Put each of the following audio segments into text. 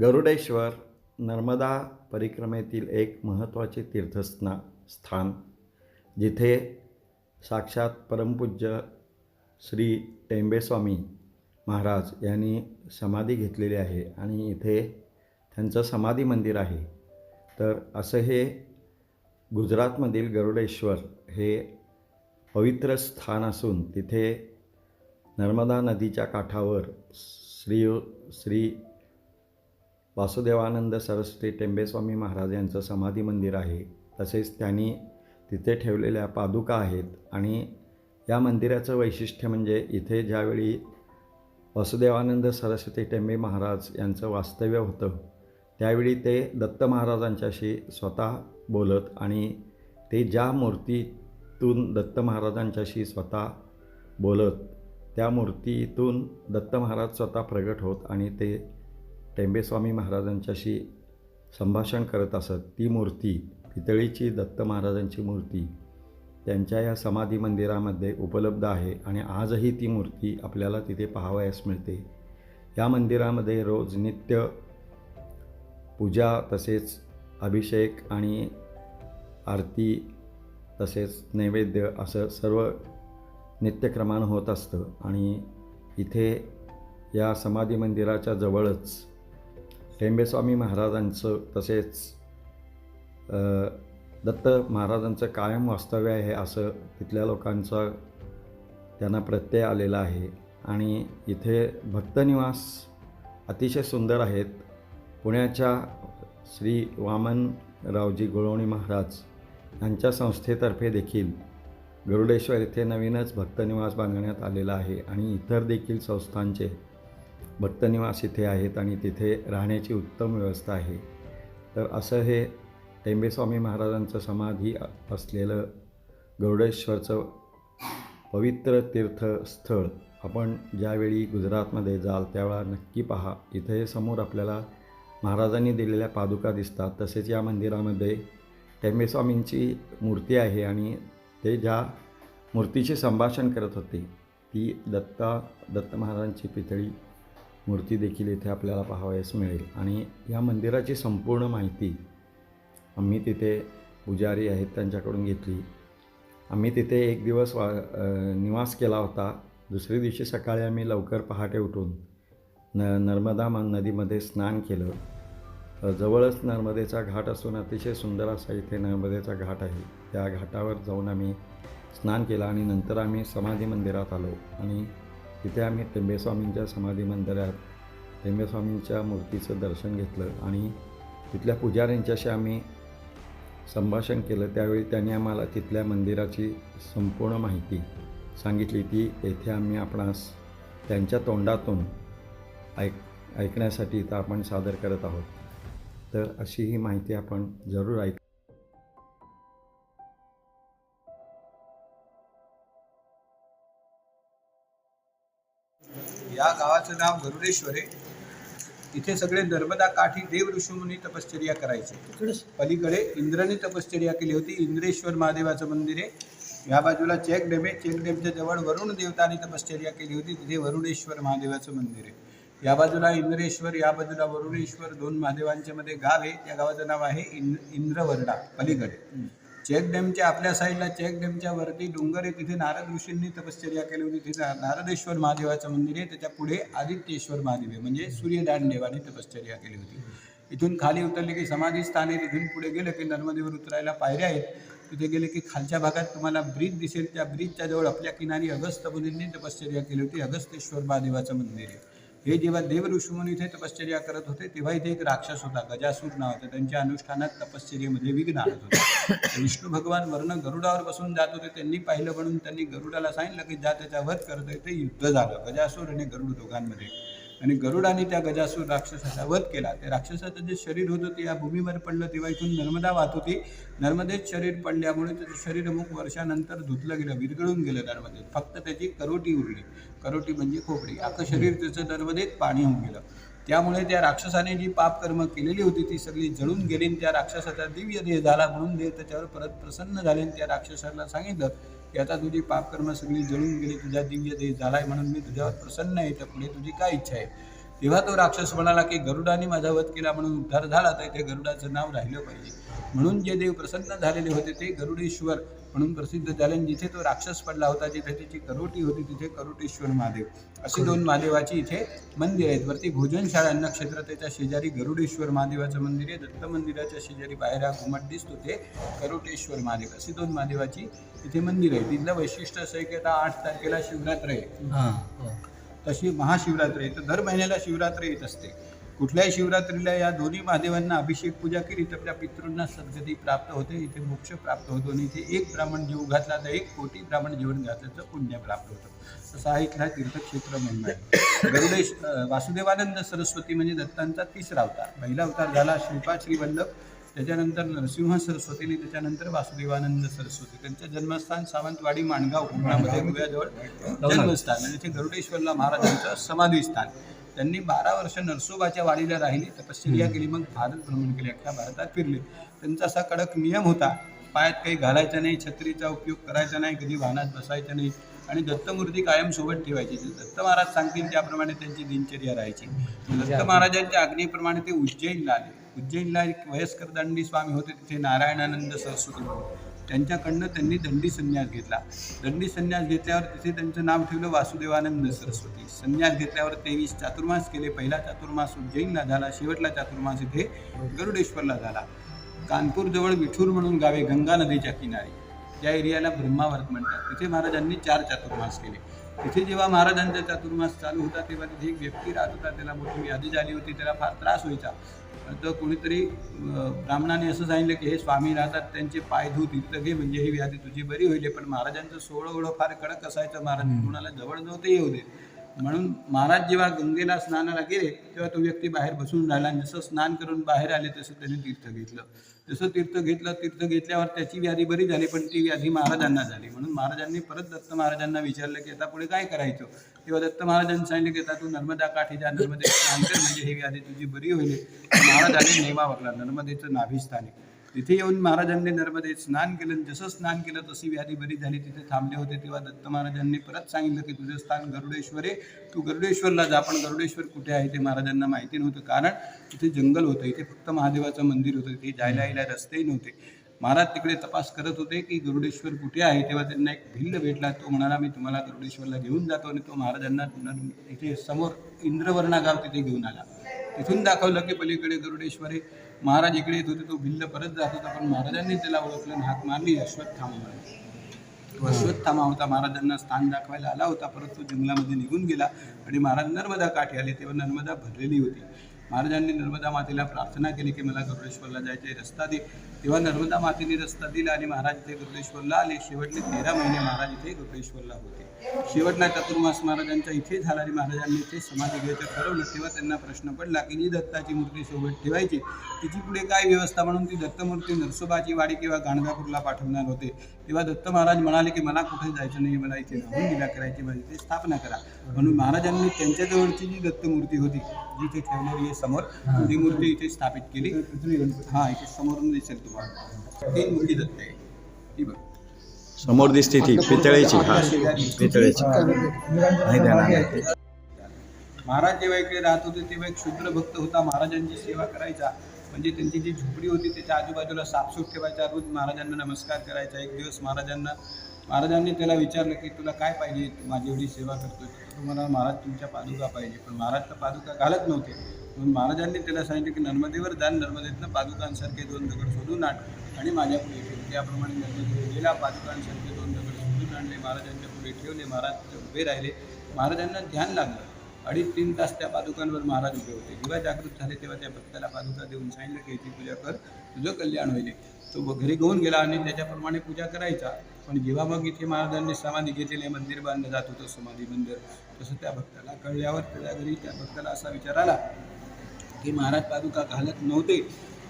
गरुडेश्वर नर्मदा परिक्रमेतील एक महत्त्वाचे तीर्थस्ना स्थान जिथे साक्षात परमपूज्य श्री टेंबेस्वामी महाराज यांनी समाधी घेतलेली आहे आणि इथे त्यांचं समाधी मंदिर आहे. तर असं हे गुजरातमधील गरुडेश्वर हे पवित्र स्थान असून तिथे नर्मदा नदीच्या काठावर श्री श्री वासुदेवानंद सरस्वती टेंबेस्वामी महाराज यांचं समाधी मंदिर आहे. तसेच त्यांनी तिथे ठेवलेल्या पादुका आहेत आणि या मंदिराचं वैशिष्ट्य म्हणजे इथे ज्यावेळी वासुदेवानंद सरस्वती टेंबे महाराज यांचं वास्तव्य होतं त्यावेळी ते दत्त महाराजांच्याशी स्वतः बोलत आणि ते ज्या मूर्तीतून दत्त महाराजांच्याशी स्वतः बोलत त्या मूर्तीतून दत्त महाराज स्वतः प्रगट होत आणि ते टेंबेस्वामी महाराजांच्याशी संभाषण करत असत. ती मूर्ती पितळीची दत्त महाराजांची मूर्ती त्यांच्या या समाधी मंदिरामध्ये उपलब्ध आहे आणि आजही ती मूर्ती आपल्याला तिथे पाहावयास मिळते. या मंदिरामध्ये रोज नित्य पूजा तसेच अभिषेक आणि आरती तसेच नैवेद्य असं सर्व नित्यक्रमानं होत असतं आणि इथे या समाधी मंदिराच्या जवळच टेंबेस्वामी महाराजांचं तसेच दत्त महाराजांचं कायम वास्तव्य आहे असं तिथल्या लोकांचा त्यांना प्रत्यय आलेला आहे. आणि इथे भक्तनिवास अतिशय सुंदर आहेत. पुण्याच्या श्री वामनरावजी गुळवणी महाराज यांच्या संस्थेतर्फे देखील गरुडेश्वर येथे नवीनच भक्तनिवास बांधण्यात आलेला आहे. आणि इतर देखील संस्थांचे भक्तनिवास इथे आहेत आणि तिथे राहण्याची उत्तम व्यवस्था आहे. तर असं हे टेंबेस्वामी महाराजांचं समाधी असलेलं गरुडेश्वरचं पवित्र तीर्थस्थळ आपण ज्यावेळी गुजरातमध्ये जाल त्यावेळा नक्की पहा. इथे समोर आपल्याला महाराजांनी दिलेल्या पादुका दिसतात. तसेच या मंदिरामध्ये टेंबेस्वामींची मूर्ती आहे आणि ते ज्या मूर्तीचे संभाषण करत होते ती दत्ता दत्त महाराजांची पितळी मूर्ती देखील इथे आपल्याला पाहावयास मिळेल. आणि या मंदिराची संपूर्ण माहिती आम्ही तिथे पुजारी आहेत त्यांच्याकडून घेतली. आम्ही तिथे एक दिवस वा निवास केला होता. दुसऱ्या दिवशी सकाळी आम्ही लवकर पहाटे उठून न नर्मदा मा- नदीमध्ये स्नान केलं. जवळच नर्मदेचा घाट असून अतिशय सुंदर असा इथे नर्मदेचा घाट आहे. त्या घाटावर जाऊन आम्ही स्नान केलं आणि नंतर आम्ही समाधी मंदिरात आलो. आणि तिथे आम्ही टेंबेस्वामींच्या समाधी मंदिरात टेंबेस्वामींच्या मूर्तीचं दर्शन घेतलं आणि तिथल्या पुजाऱ्यांच्याशी आम्ही संभाषण केलं. त्यावेळी त्यांनी आम्हाला तिथल्या मंदिराची संपूर्ण माहिती सांगितली. ती येथे आम्ही आपणास त्यांच्या तोंडातून ऐक ऐकण्यासाठी इथं आपण सादर करत आहोत. तर अशी ही माहिती आपण जरूर ऐक या गावाचं नाव गरुडेश्वर आहे. इथे सगळे नर्मदा काठी देव ऋषीमुनी तपश्चर्या करायचे. पलीकडे इंद्राने तपश्चर्या केली होती. इंद्रेश्वर महादेवाचं मंदिर आहे. या बाजूला चेक डेम आहे चेक डेमच्या जवळ वरुण देवताने तपश्चर्या केली होती. तिथे वरुणेश्वर महादेवाचं मंदिर आहे. या बाजूला इंद्रेश्वर या बाजूला वरुणेश्वर दोन महादेवांच्या मध्ये गाव आहे. त्या गावाचं नाव आहे इंद इंद्रवरडा पलीकडे. चेक डॅमच्या आपल्या साईडला चेक डॅमच्या वरती डोंगर आहे. तिथे नारद ऋषींनी तपश्चर्या केली होती. तिथे नारदेश्वर महादेवाचं मंदिर आहे. त्याच्या पुढे आदित्येश्वर महादेव आहे. म्हणजे सूर्यदान देवाने तपश्चर्या केली होती. इथून खाली उतरले की समाधी स्थान आहे. तिथून पुढे गेलं की नर्मदेवर उतरायला पायऱ्या आहेत. तिथे गेले की खालच्या भागात तुम्हाला ब्रिज दिसेल. त्या ब्रिजच्या जवळ आपल्या किनारी अगस्त मुनींनी तपश्चर्या केली होती. अगस्तेश्वर महादेवाचं मंदिर आहे. हे जेव्हा देव ऋषीमुनी इथे तपश्चर्या करत होते तेव्हा इथे एक राक्षस होता गजासूर नावाचा त्यांच्या अनुष्ठानात तपश्चर्येमध्ये विघ्न आणत होते विष्णू भगवान वर्ण गरुडावर बसून जात होते. त्यांनी पाहिलं म्हणून त्यांनी गरुडाला सांगितलं की जा त्याचा वध करत आहे ते युद्ध झालं. गजासूर आणि गरुड दोघांमध्ये. आणि गरुडाने त्या गजासूर राक्षसाचा वध केला. त्या राक्षसाचं जे शरीर होतं ते या भूमीवर पडलं तेव्हा इथून नर्मदा वाहत होती. नर्मदेत शरीर पडल्यामुळे त्याचं शरीर अमुक वर्षानंतर धुतलं गेलं विरघळून गेलं नर्मदेत. फक्त त्याची करोटी उरली. करोटी म्हणजे खोपडी. अख्खं शरीर त्याचं नर्मदेत पाणी होऊन गेलं. त्यामुळे त्या राक्षसाने जी पापकर्म केलेली होती ती सगळी जळून गेली त्या राक्षसाचा दिव्य देह झाला म्हणून देव त्याच्यावर परत प्रसन्न झाले त्या राक्षसाला सांगितलं की आता तुझी पापकर्म सगळी जळून गेली तुझा दिव्य देह झालाय म्हणून मी तुझ्यावर प्रसन्न आहे तर पुढे तुझी काय इच्छा आहे? तेव्हा तो राक्षस म्हणाला की गरुडाने माझा वध केला म्हणून उद्धार झाला तर इथे गरुडाचं नाव राहिलं पाहिजे. म्हणून जे देव प्रसन्न झालेले होते ते गरुडेश्वर म्हणून प्रसिद्ध झाले आणि जिथे तो राक्षस पडला होता जिथे त्याची करोटी होती तिथे करोटेश्वर महादेव. अशी दोन महादेवाची इथे मंदिर आहेत. वरती भोजनशाळा नक्षत्र त्याच्या शेजारी गरुडेश्वर महादेवाचं मंदिर आहे. दत्त मंदिराच्या शेजारी बाहेर हा घुमट दिसतो ते करोटेश्वर महादेव. अशी दोन महादेवाची इथे मंदिर आहे तिथलं वैशिष्ट्य असं आहे की आता आठ तारखेला शिवरात्र आहे. हो. तशी महाशिवरात्र आहे. तर दर महिन्याला शिवरात्र येत असते. कुठल्याही शिवरात्रीला या दोन्ही महादेवांना अभिषेक पूजा केली तर आपल्या पितृंना सद्गती प्राप्त होते इथे मोक्ष प्राप्त होतो आणि इथे एक ब्राह्मण जीव घातला तर एक कोटी ब्राह्मण जीवन घातल्याचं पुण्य प्राप्त होतं. असं हा इथला तीर्थक्षेत्र महिमा आहे. गरुडेश वासुदेवानंद सरस्वती म्हणजे दत्तांचा तिसरा अवतार. पहिला अवतार झाला शिल्पा श्रीवल्लभ त्याच्यानंतर नरसिंह सरस्वती आणि त्याच्यानंतर वासुदेवानंद सरस्वती. त्यांचं जन्मस्थान सावंतवाडी माणगाव कोकणामध्ये गोव्याजवळ जन्मस्थान. आणि तिथे गरुडेश्वरला महाराजांचं समाधी स्थान. त्यांनी बारा वर्ष नरसोबाच्या वाडीला राहिली तपश्चर्या केली मग भारत भ्रमण केले अख्ख्या भारतात फिरले. त्यांचा असा कडक नियम होता पायात काही घालायचा नाही छत्रीचा उपयोग करायचा नाही कधी वाहनात बसायचं नाही आणि दत्तमूर्ती कायम सोबत ठेवायची. दत्त महाराज सांगतील त्याप्रमाणे त्यांची दिनचर्या राहायची. दत्त महाराजांच्या आज्ञेप्रमाणे ते उज्जैनला आले. उज्जैनला एक वयस्कर दंडी स्वामी होते तिथे नारायणानंद सरस्वती त्यांच्याकडनं त्यांनी दंडी संन्यास घेतला. दंडी संन्यास घेतल्यावर तिथे त्यांचं नाव ठेवलं वासुदेवानंद सरस्वती. संन्यास घेतल्यावर तेवीस चातुर्मास केले. पहिला चातुर्मास उज्जैनला झाला. शेवटला चातुर्मास इथे गरुडेश्वरला झाला. कानपूरजवळ विठूर म्हणून गावे गंगा नदीच्या किनारी. त्या एरियाला ब्रह्मावर्त म्हणतात. तिथे महाराजांनी चार चातुर्मास केले. तिथे जेव्हा महाराजांचा चातुर्मास चालू होता तेव्हा तिथे एक व्यक्ती राहत होता. त्याला मोठी व्याधी झाली होती. त्याला फार त्रास व्हायचा. तर कोणीतरी ब्राह्मणाने असं सांगितलं की हे स्वामी राहतात त्यांचे पाय धू तीर्थ घे म्हणजे ही व्याधी तुझी बरी होईल. पण महाराजांचं सोळं ओळं फार कडक असायचं. महाराज कुणाला जवळ नव्हते येऊ दे म्हणून महाराज जेव्हा गंगेला स्नानाला गेले तेव्हा तो व्यक्ती बाहेर बसून राहिला. आणि जसं स्नान करून बाहेर आले तसं त्याने तीर्थ घेतलं. जसं तीर्थ घेतलं तीर्थ घेतल्यावर त्याची व्याधी बरी झाली पण ती व्याधी महाराजांना झाली. म्हणून महाराजांनी परत दत्त महाराजांना विचारलं की आता पुढे काय करायचं? तेव्हा दत्त महाराजांनी सांगितलं की तू नर्मदा काठी जा नर्मदे अंतर म्हणजे हे व्याधी तुझी बरी होईल. महाराजांनी नेमावरला नर्मदेचं नाभिस्थान आहे तिथे येऊन महाराजांनी नर्मदेत स्नान केलं जसं स्नान केलं तशी व्याधी बरी झाली. तिथे थांबले होते तेव्हा दत्त महाराजांनी परत सांगितलं की तुझं स्थान गरुडेश्वर आहे तू गरुडेश्वरला जा पण गरुडेश्वर कुठे आहे ते महाराजांना माहिती नव्हतं. कारण तिथे जंगल होतं इथे फक्त महादेवाचं मंदिर होतं तिथे जायला यायला रस्तेही नव्हते. महाराज तिकडे तपास करत होते की गरुडेश्वर कुठे आहे? तेव्हा त्यांना एक भिल्ल भेटला. तो म्हणाला मी तुम्हाला गरुडेश्वरला घेऊन जातो. आणि तो महाराजांना इथे समोर इंद्रवर्णा गाव तिथे घेऊन आला. तिथून दाखवलं की पलीकडे गरुडेश्वर आहे. महाराज इकडे येत होते. तो भिल्ल परत जात होता पण महाराजांनी त्याला ओळखलं आणि हाक मारली. अश्वत्थामा म्हणून तो अश्वत्थामा होता. महाराजांना स्थान दाखवायला आला होता. परत तो जंगलामध्ये निघून गेला आणि महाराज नर्मदा काठी आले. तेव्हा नर्मदा भरलेली होती. महाराजांनी नर्मदा मातेला प्रार्थना केली की मला गरुडेश्वरला जायचे रस्ता दे. तेव्हा नर्मदा मातेने रस्ता दिला आणि महाराज इथे गरुडेश्वरला आले. शेवटले तेरा महिने महाराज इथे गरुडेश्वरला होते. शेवटला चतुर्मास महाराजांचा इथे झाला आणि महाराजांनी इथे समाधी घ्यायचं ठरवलं. तेव्हा त्यांना प्रश्न पडला की जी दत्ताची मूर्ती सोबत ठेवायची. तिची पुढे काय व्यवस्था? म्हणून ती दत्तमूर्ती नरसोबाची वाडी किंवा गाणगापूरला पाठवणार होते. तेव्हा दत्त महाराज म्हणाले की मला कुठे जायचं नाही मला इथे राहून दिला करायची माझी इथे स्थापना करा. म्हणून महाराजांनी त्यांच्याजवळची जी दत्तमूर्ती होती जी ते ठेवलेली आहे समोर ती मूर्ती इथे स्थापित केली. हा इथे समोरून दिसेल तुम्हाला. तीन मूर्ती दत्त आहे. ही बघ. समोर दिसते ती पितळेची हा पितळेची. नाही देणार नाही ते. महाराज जेव्हा इकडे राहत होते तेव्हा एक शूद्र भक्त होता. महाराजांची सेवा करायचा. म्हणजे त्यांची जी झोपडी होती त्याच्या आजूबाजूला साफसूफ ठेवायचा. रोज महाराजांना नमस्कार करायचा. एक दिवस महाराजांना महाराजांनी त्याला विचारलं की तुला काय पाहिजे? तू माझी एवढी सेवा करतोय. तुम्हाला महाराज तुमच्या पादुका पाहिजे. पण महाराज तर पादुका घालत नव्हते. म्हणून महाराजांनी त्याला सांगितलं की नर्मदेवर जाण नर्मदेतनं पादुकांसारखे दोन दगड शोधून आण आणि माझ्या पुढे ठेव. त्याप्रमाणे नर्मदेवर गेला पादुकांसारखे दोन दगड शोधून आणले महाराजांच्या पुढे ठेवले महाराज उभे राहिले. महाराजांना ध्यान लागलं. अडीच तीन तास त्या पादुकांवर महाराज उभे होते. जेव्हा जागृत झाले तेव्हा त्या भक्ताला पादुका देऊन सांगितलं की याची पूजा कर तुझं कल्याण होईल. तो घरी घेऊन गेला आणि त्याच्याप्रमाणे पूजा करायचा. पण जेव्हा मग इथे महाराजांनी समाधी घेतलेले मंदिर बांधलं जात होतं समाधी मंदिर तसं त्या भक्ताला कळल्यावर त्याच्या घरी त्या भक्ताला असा विचार आला हे महाराज पादुका घालत नव्हते.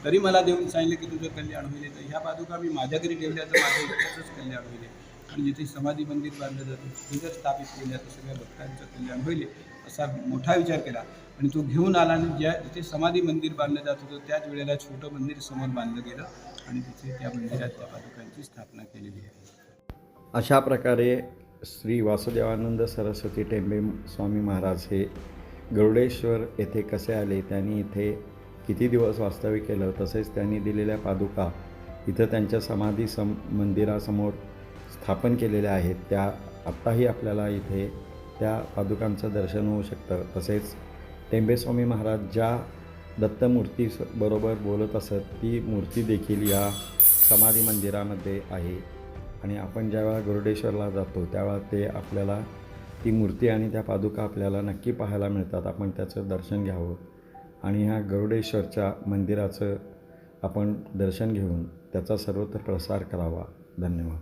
तरी मला देऊन सांगितलं की तुझं कल्याण होईल तर ह्या पादुका मी माझ्या घरी ठेवल्या तर माझ्या कल्याण होईल आणि जिथे समाधी मंदिर बांधलं जातं तिथं स्थापित केल्या तर सगळ्या भक्तांचं कल्याण होईल असा मोठा विचार केला. आणि तो घेऊन आला आणि ज्या जिथे समाधी मंदिर बांधलं जात होतं त्याच वेळेला छोटं मंदिर समोर बांधलं गेलं. आणि तिथे त्या मंदिरात त्या पादुकांची स्थापना केलेली आहे. अशा प्रकारे श्री वासुदेवानंद सरस्वती टेंबे स्वामी महाराज हे गरुडेश्वर येथे कसे आले? त्यांनी इथे किती दिवस वास्तव्य केलं? तसेच त्यांनी दिलेल्या पादुका इथं त्यांच्या समाधी सम मंदिरासमोर स्थापन केलेल्या आहेत. त्या आत्ताही आपल्याला इथे त्या पादुकांचं दर्शन होऊ शकतं. तसेच टेंबेस्वामी महाराज ज्या दत्तमूर्ती बरोबर बोलत असत ती मूर्ती देखील या समाधी मंदिरामध्ये आहे. आणि आपण ज्यावेळा गरुडेश्वरला जातो त्यावेळा ते आपल्याला ती मूर्ती आणि त्या पादुका आपल्याला नक्की पाहायला मिळतात. आपण त्याचं दर्शन घ्यावं. आणि ह्या गरुडेश्वरच्या मंदिराचं आपण दर्शन घेऊन त्याचा सर्वत्र प्रसार करावा. धन्यवाद.